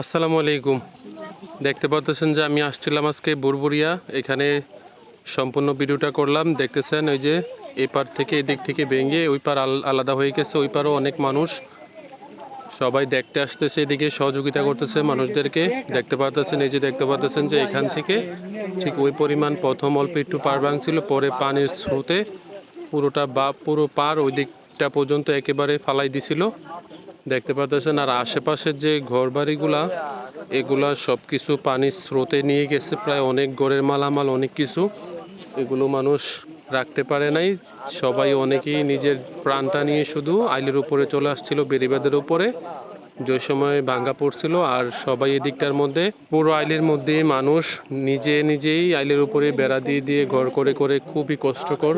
আসসালামু আলাইকুম। দেখতে পাচ্ছেন যে আমি আসছিলাম আজকে বুরবুরিয়া। এখানে সম্পূর্ণ ভিডিওটা করলাম। দেখতেছেন ওই যে এই পার থেকে এদিক থেকে ভেঙে ওই পার আল- আলাদা হয়ে গেছে, ওই পারও অনেক মানুষ। সবাই দেখতে আসতেছে, এদিকে সহযোগিতা করতেছে মানুষদেরকে। দেখতে পাচ্ছেন এই যে দেখতে পাচ্ছেন যে এখান থেকে ঠিক ওই পরিমাণ প্রথম অল্প একটু পার ভাঙছিল, পরে পানির স্রোতে পুরোটা বা পুরো পার ওই দিকটা পর্যন্ত একেবারে ফালাই দিছিল। দেখতে পাচ্ছেন আর আশেপাশের যে ঘরবাড়িগুলা, এগুলা সব কিছু পানির স্রোতে নিয়ে গেছে, প্রায় অনেক ঘরের মালামাল, অনেক কিছু। এগুলো মানুষ রাখতে পারে নাই, সবাই অনেকেই নিজের প্রাণটা নিয়ে শুধু আইলের উপরে চলে আসছিল বেরিবাদের উপরে। যে সময় ভাঙ্গা পড়ছিল, আর সবাই এদিকটার মধ্যে, পুরো আইলের মধ্যে মানুষ নিজে নিজেই আইলের উপরে বেড়া দিয়ে দিয়ে ঘর করে করে খুবই কষ্টকর।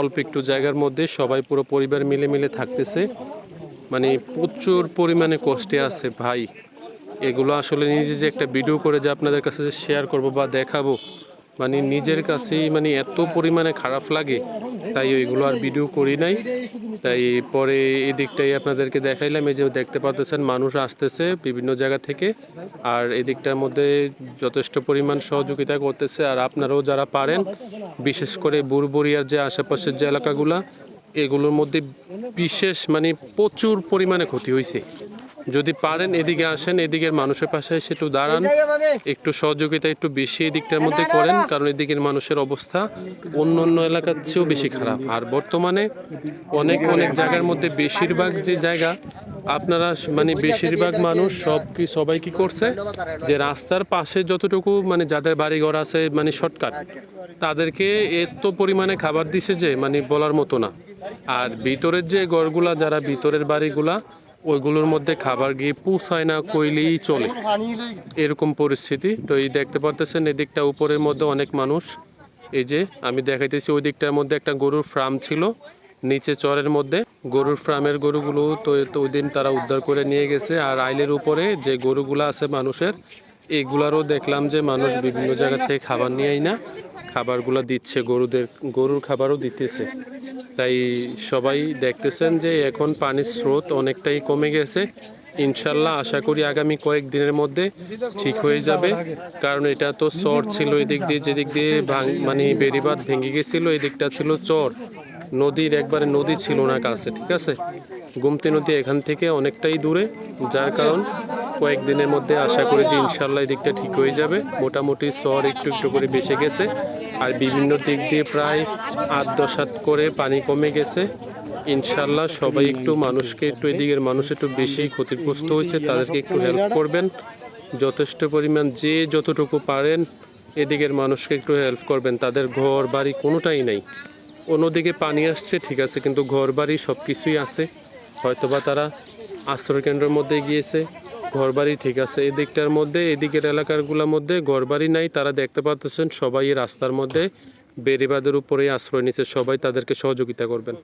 অল্প একটু জায়গার মধ্যে সবাই পুরো পরিবার মিলে মিলে থাকতেছে। মানে প্রচুর পরিমাণে কষ্টে আছে ভাই। এগুলো আসলে নিজে যে একটা ভিডিও করে যে আপনাদের কাছে যে শেয়ার করব বা দেখাবো মানে নিজের কাছেই মানে এত পরিমাণে খারাপ লাগে, তাই ওইগুলো আর ভিডিও করি নাই। তাই পরে এই দিকটাই আপনাদেরকে দেখাইলাম, এই যে দেখতে পাচ্ছেন মানুষ আসতেছে বিভিন্ন জায়গা থেকে, আর এই দিকটার মধ্যে যথেষ্ট পরিমাণ সহযোগিতা করতেছে। আর আপনারাও যারা পারেন, বিশেষ করে বুড়বুড়িয়ার যে আশেপাশের যে এলাকাগুলা এগুলোর মধ্যে বিশেষ মানে প্রচুর পরিমাণে ক্ষতি হয়েছে যদি পারেন এদিকে আসেন এদিকের মানুষের পাশে এসে একটু দাঁড়ান। একটু সহযোগিতা একটু বেশি এদিকটার মধ্যে করেন কারণ এদিকের মানুষের অবস্থা অন্য অন্য এলাকার চেয়েও বেশি খারাপ। আর বর্তমানে অনেক অনেক জায়গার মধ্যে বেশিরভাগ যে জায়গা আপনারা মানে বেশিরভাগ মানুষ সব কি সবাই কি করছে? যে রাস্তার পাশে যতটুকু মানে যাদের বাড়ি ঘর আছে মানে শর্টকাট তাদেরকে এত পরিমাণে খাবার দিছে যে মানে বলার মতো না। আর ভিতরের যে ঘরগুলা যারা ভিতরের বাড়িগুলা ওইগুলোর মধ্যে খাবার গিয়ে পৌঁছায় না কইলেই চলে। এরকম পরিস্থিতি। তো এই দেখতে পারতেছেন এদিকটা উপরের মধ্যে অনেক মানুষ। এই যে আমি দেখাইতেছি, ওই দিকটার মধ্যে একটা গরুর ফার্ম ছিল। নিচে চরের মধ্যে। গরুর ফার্মের গরুগুলো তো ওই দিন তারা উদ্ধার করে নিয়ে গেছে। আর আইলের উপরে যে গরুগুলো আছে মানুষের এইগুলারও দেখলাম যে মানুষ বিভিন্ন জায়গা থেকে খাবার নিয়েই না। খাবারগুলো দিচ্ছে, গরুদের গরুর খাবারও দিতেছে। তাই সবাই দেখতেছেন যে এখন পানির স্রোত অনেকটাই কমে গেছে। ইনশাল্লাহ আশা করি আগামী কয়েক দিনের মধ্যে ঠিক হয়ে যাবে। কারণ এটা তো চর ছিল এদিক দিয়ে, যেদিক দিয়ে মানে বেড়িবাঁধ ভেঙে গেছিল, এদিকটা ছিল চর। নদীর একবারে নদী ছিল না কাছে, ঠিক আছে? গুমতি নদী এখান থেকে অনেকটাই দূরে, যার কারণ কয়েকদিনের মধ্যে আশা করি যে ইনশাল্লাহ এই দিকটা ঠিক হয়ে যাবে। মোটামুটি চর একটু একটু করে বেসে গেছে। আর বিভিন্ন দিক দিয়ে প্রায় আট দশ হাত করে পানি কমে গেছে। ইনশাল্লাহ সবাই একটু মানুষকে একটু এদিকের মানুষ একটু বেশি ক্ষতিগ্রস্ত হয়েছে, তাদেরকে একটু হেল্প করবেন। যথেষ্ট পরিমাণ যে যতটুকু পারেন এদিকের মানুষকে একটু হেল্প করবেন। তাদের ঘর বাড়ি কোনোটাই নাই। অন্যদিকে পানি আসছে, ঠিক আছে, কিন্তু ঘর বাড়ি সব কিছুই আছে। হয়তোবা তারা আশ্রয় কেন্দ্রের মধ্যে গিয়েছে। ঘরবাড়ি ঠিক আছে। এদিকটার মধ্যে, এদিকের এলাকারগুলোর মধ্যে ঘরবাড়ি নাই, তারা দেখতে পাচ্ছেন সবাই রাস্তার মধ্যে বেড়িবাদের উপরেই আশ্রয় নিচ্ছে সবাই তাদেরকে সহযোগিতা করবেন।